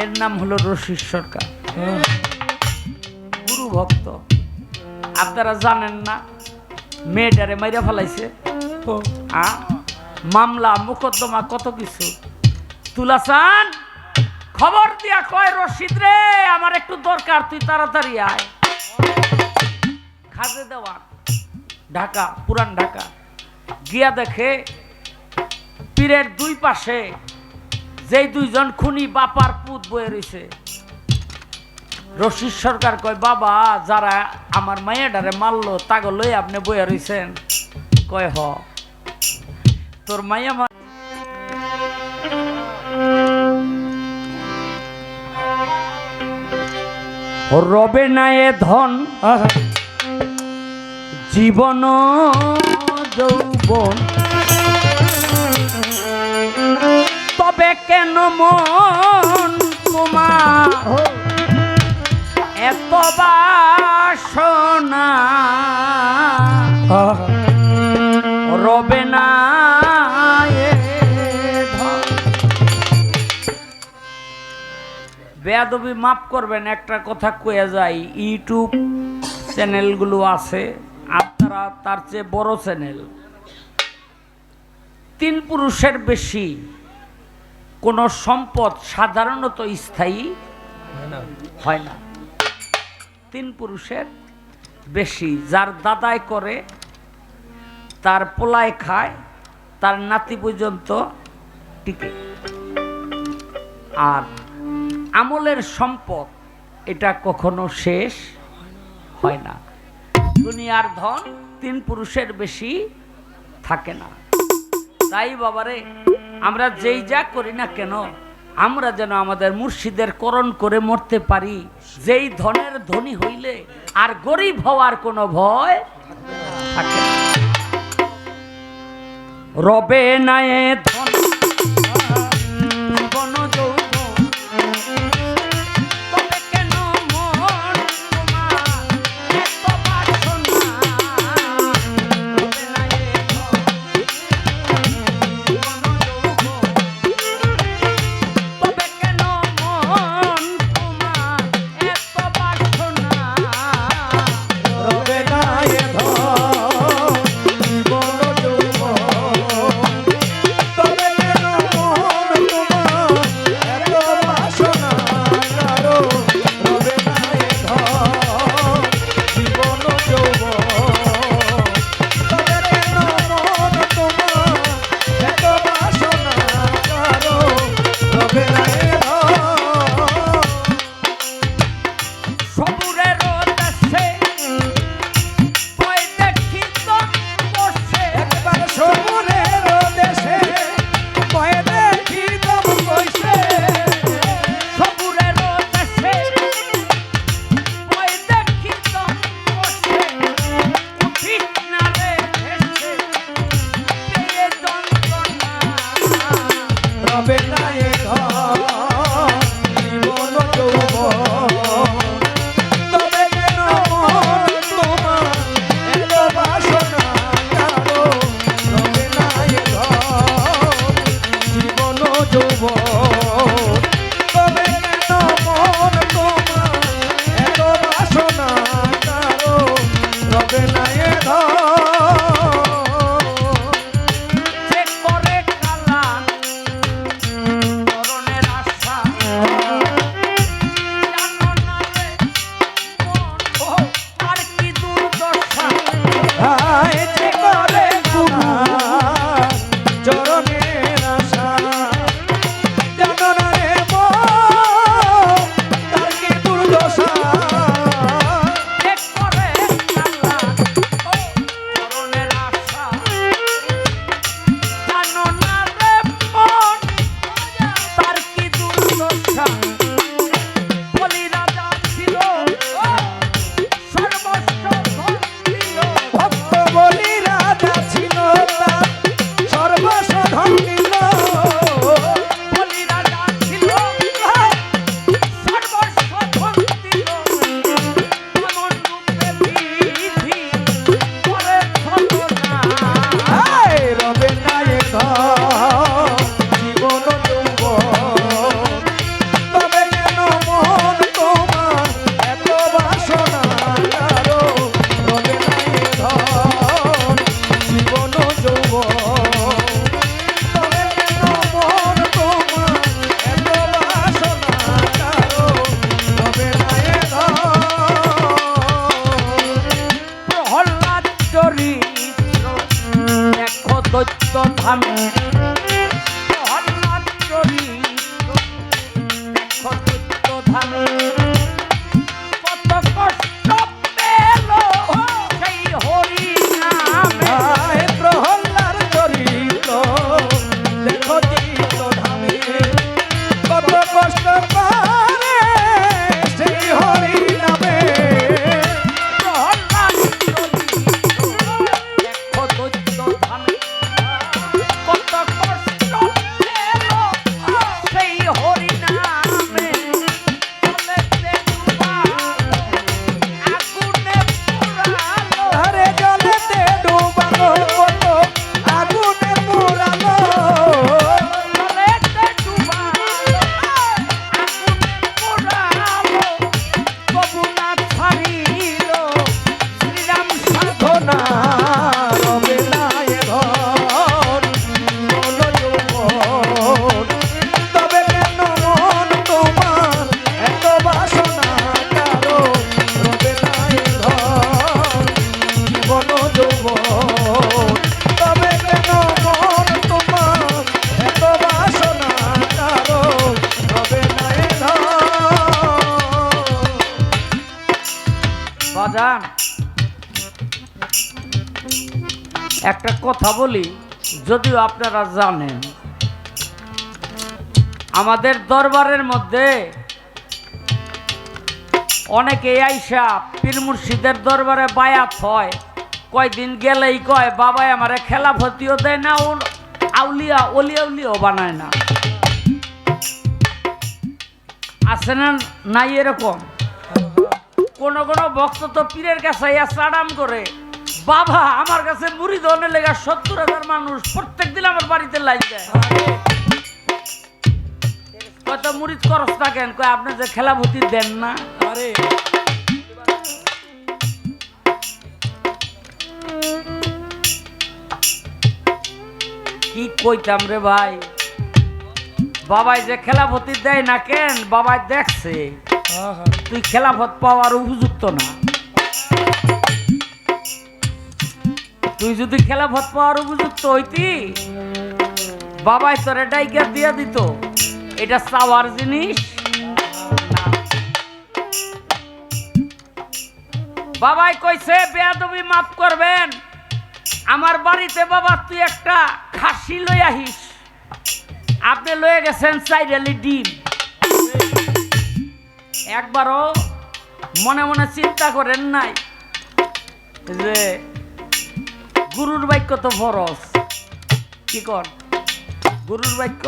এর নাম হলো রশিদ সরকার। গুরু ভক্ত। আপনারা জানেন না, মেয়েটারে মাইরা ফেলাইছে? মামলা, মোকদ্দমা, কত কিছু। তুলাসান খবর দিয়া কয় রশিদ রে, আমার একটু দরকার, তুই তাড়াতাড়ি আয়। খাজে দেওয়া ঢাকা, পুরান ঢাকা। গিয়া দেখে, পীরের দুই পাশে যেই দুইজন খুনি বাপার পুত বয়ে রয়েছে রশিদ সরকার কয়, বাবা, যারা আমার মায়েডারে মারলো, তাগো লই আপনি বয়ে রইছেন। কয়, হ। তোর মাইয়া রবে না এ ধন জীবন, যৌবন কেন মন তোমার? এত বাসনা রবে না বেয়াদবি মাফ করবেন একটা কথা কয়ে যাই ইউটিউব চ্যানেলগুলো আছে আপনারা তার চেয়ে বড় চ্যানেল। তিন পুরুষের বেশি। কোনো সম্পদ সাধারণত স্থায়ী হয় না। তিন পুরুষের বেশি যার দাদায় করে তার পোলায় খায় তার নাতি পর্যন্ত টিকে। আর আমলের সম্পদ এটা কখনো শেষ হয় না। দুনিয়ার ধন তিন পুরুষের বেশি থাকে না। তাই বাবারে, আমরা যেই যা করি না কেন, আমরা যেন আমাদের মুর্শিদের করণ করে মরতে পারি। যেই ধনের ধনী হইলে আর গরিব হওয়ার কোনো ভয় রবে না ধন হবে না ঘর। আজান একটা কথা বলি, যদিও আপনারা জানেন, আমাদের দরবারের মধ্যে অনেকে আইসা পীর মুর্শিদের দরবারে বায়াত হয়। কয়দিন গেলেই কয়, বাবাই আমারে খেলাফতিও দেয় না ওর আউলিয়া, অলি বানায় না। আছে না নাই এরকম? কোন কোন ভক্ত তো পীরের কাছে ইয়া সাডাম করে। বাবা আমার কাছে মুড়ি ধরনের লেগা সত্তর হাজার মানুষ প্রত্যেক দিন আমার বাড়িতে লাইন দেয়। কত মুড়িদ খরচ থাকেন কয় আপনি যে খেলাভূতি দেন না। আরে। কি কইতাম রে ভাই? বাবাই যে খেলাভতি দেয় না কেন বাবাই দেখছে। তুই খেলাফত পাওয়ার উপযুক্ত না। তুই যদি খেলাফত পাওয়ার উপযুক্ত হইতি, বাবাই তোরে ডাইকা দিয়া দিত। এটা চাওয়ার জিনিস। বাবাই কইছে, বেয়াদবি মাফ করবেন। আমার বাড়িতে বাবা, তুই একটা খাসি লই আহিস। আপনি লয়ে গেছেন চাইরালি ডিম। একবারও মনে মনে চিন্তা করেন নাই যে গুরুর বাক্য তো ফরজ। কি কর? গুরুর বাক্য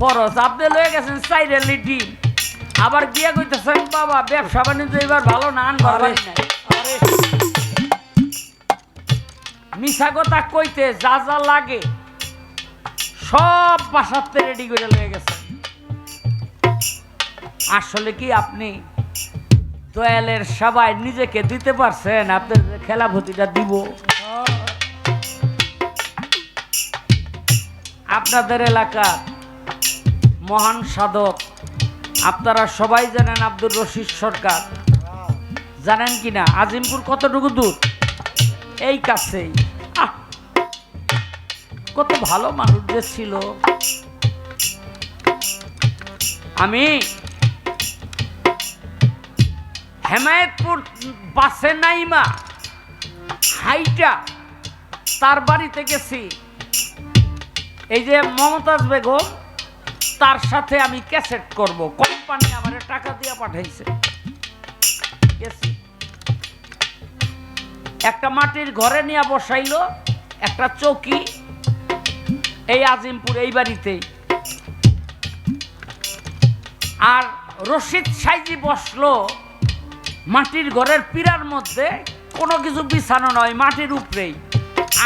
ফরজ। আপনি লয়ে গেছেন চাইরালি ডিম আবার গিয়ে কইতেছেন বাবা ব্যবসা বাণিজ্য এবার ভালো না আন আরে নাই। আরে মিশা কথা কইতে যা যা লাগে সব বাসাতে রেডি করে লয়ে গেছে আসলে কি আপনি দয়ালের সবাই নিজেকে দিতে পারছেন? আপনার খেলাভূতিটা দিব। আপনাদের এলাকার মহান সাধক, আপনারা সবাই জানেন আব্দুর রশিদ সরকার। জানেন কি না? আজিমপুর কতটুকু দূর? এই কাছেই! কত ভালো মানুষদের ছিল। আমি হেমায়তপুর বাসে নাইমা, হাইটা, তার বাড়িতে গেছি। এই যে মমতাজ বেগম, তার সাথে আমি ক্যাসেট করব। কোম্পানি আমার টাকা দিয়ে পাঠাইছে। একটা মাটির ঘরে নিয়ে বসাইলো, একটা চৌকি, এই আজিমপুর, এই বাড়িতেই আর রশিদ সাইজি বসল মাটির ঘরের পীড়ার মধ্যে কোনো কিছু বিছানো নয়, মাটির উপরেই।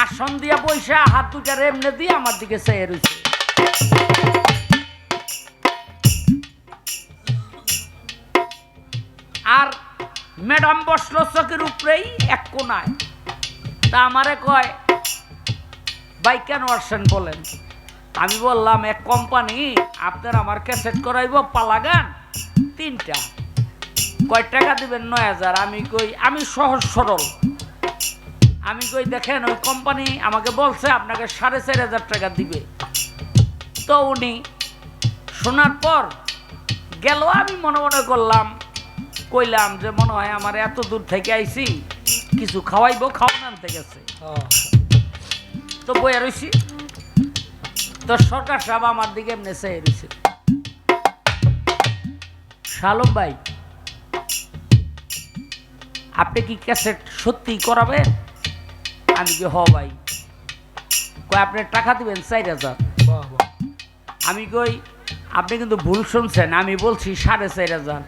আসন দিয়া পয়সা হাত দুটার এমনি দিয়ে আমার দিকে চেয়ে রয়েছে আর ম্যাডাম বসল চোখের উপরেই এক কোনায়। তা আমারে কয়, ভাই, কেন আসছেন বলেন? আমি বললাম, এক কোম্পানি আপনার আমার ক্যাসেট করাইব পালাগান তিনটা। কয় টাকা দিবেন? নয় হাজার। আমি কই আমি সহজ সরল। আমি কই দেখেন ওই কোম্পানি আমাকে বলছে আপনাকে সাড়ে চার হাজার টাকা দিবে। তো উনি শোনার পর গেল আমি মনে মনে করলাম কইলাম যে মনে হয় আমার এত দূর থেকে আইছি কিছু খাওয়াইবো খাওয়ান আনতে গেছে। তো বইয়া রইছি। তো সরকার সাহেব আমার দিকে এমনি চেয়ে রয়েছে শালম ভাই আপনি কি ক্যাসেট সত্যি করাবেন আমি কি হ ভাই? কই, আপনি টাকা দিবেন চার হাজার? আমি কই, আপনি কিন্তু ভুল শুনছেন, আমি বলছি সাড়ে চার হাজার।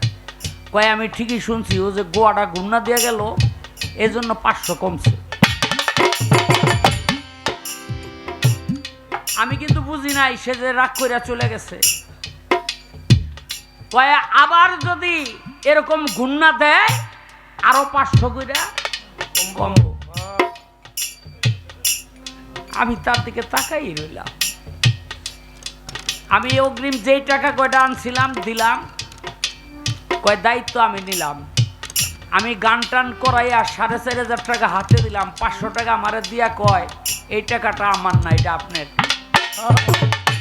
কয় আমি ঠিকই শুনছি, ও যে গোয়াটা গুন্না দিয়ে গেল, এজন্য পাঁচশো কমছে। আমি কিন্তু বুঝি নাই, সে যে রাগ করে চলে গেছে। কয় আবার যদি এরকম গুন্না দেয় আরও পাঁচশো কইরা কমবো আমি তার দিকে তাকাই রইলাম। আমি অগ্রিম যেই টাকা কয়টা আনছিলাম, দিলাম, কয় দায়িত্ব আমি নিলাম। আমি গান টান করাইয়া সাড়ে চার হাজার টাকা হাতে দিলাম, পাঁচশো টাকা আমারে দিয়া কয়, এই টাকাটা আমার না, এটা আপনার।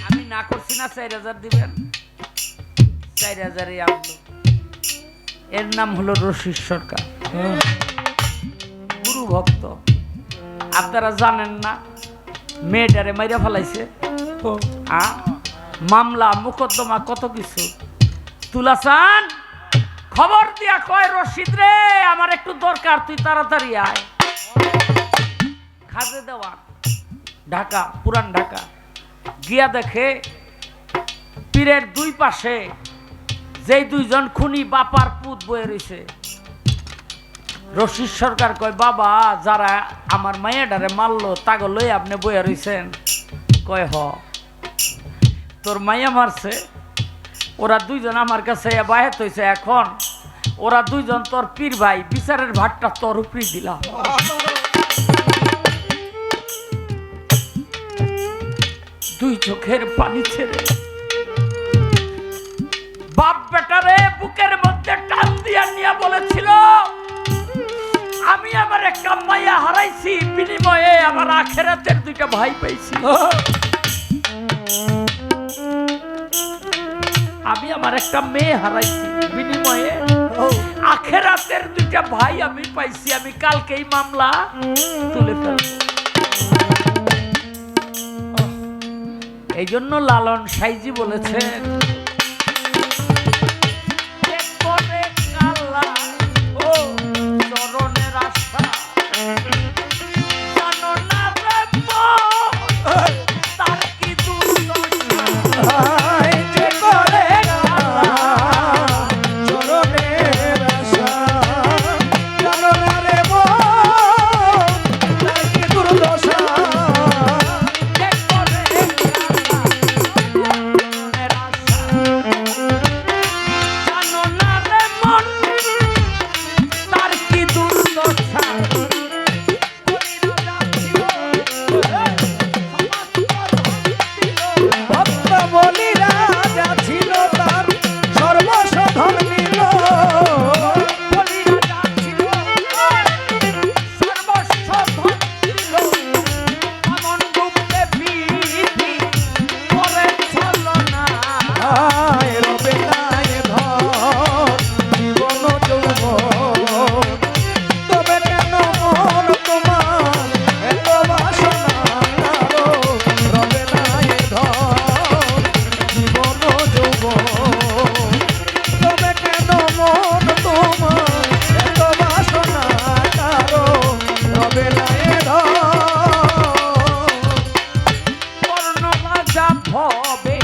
আমি না করছি না, চার হাজার দিবেন। চার হাজারই আনলো। এর নাম হলো রশিদ সরকার। গুরু ভক্ত। আপনারা জানেন না, মেয়েটারে মাইরা ফেলাইছে। মামলা, মোকদ্দমা, কত কিছু। তুলাসান খবর দিয়া কয়, রশিদ রে, আমার একটু দরকার, তুই তাড়াতাড়ি আয়। খাজে দেওয়া ঢাকা, পুরান ঢাকা। গিয়া দেখে, পীরের দুই পাশে যেই দুইজন খুনি বাপার পুত বয়ে রইছে। রশিদ সরকার কয়, বাবা, যারা আমার মাইয়াডারে মারলো, তাগো লই আপনি বয়ে রইছেন। কয়, হ। তোর মাইয়া মারছে, ওরা দুইজন আমার কাছে বাহেত হয়েছে এখন। ওরা দুইজন তোর পীর ভাই, বিচারের ভাতটা তোর উপরই দিলাম। দুই চোখের পানি ছেড়ে বাপ বেটারে বুকের মধ্যে টান দিয়া নিয়ে বলেছিল, আমি আমার একটা মাইয়া হারাইছি, বিনিময়ে আমার আখেরাতের দুইটা ভাই পাইছি। আমি আমার একটা মেয়ে হারাইছি, বিনিময়ে আখেরাতের দুইটা ভাই আমি পাইছি, আমি কালকেই মামলা তুলে ফেলব। এই জন্য লালন সাইজি বলেছেন baby.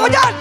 अब जान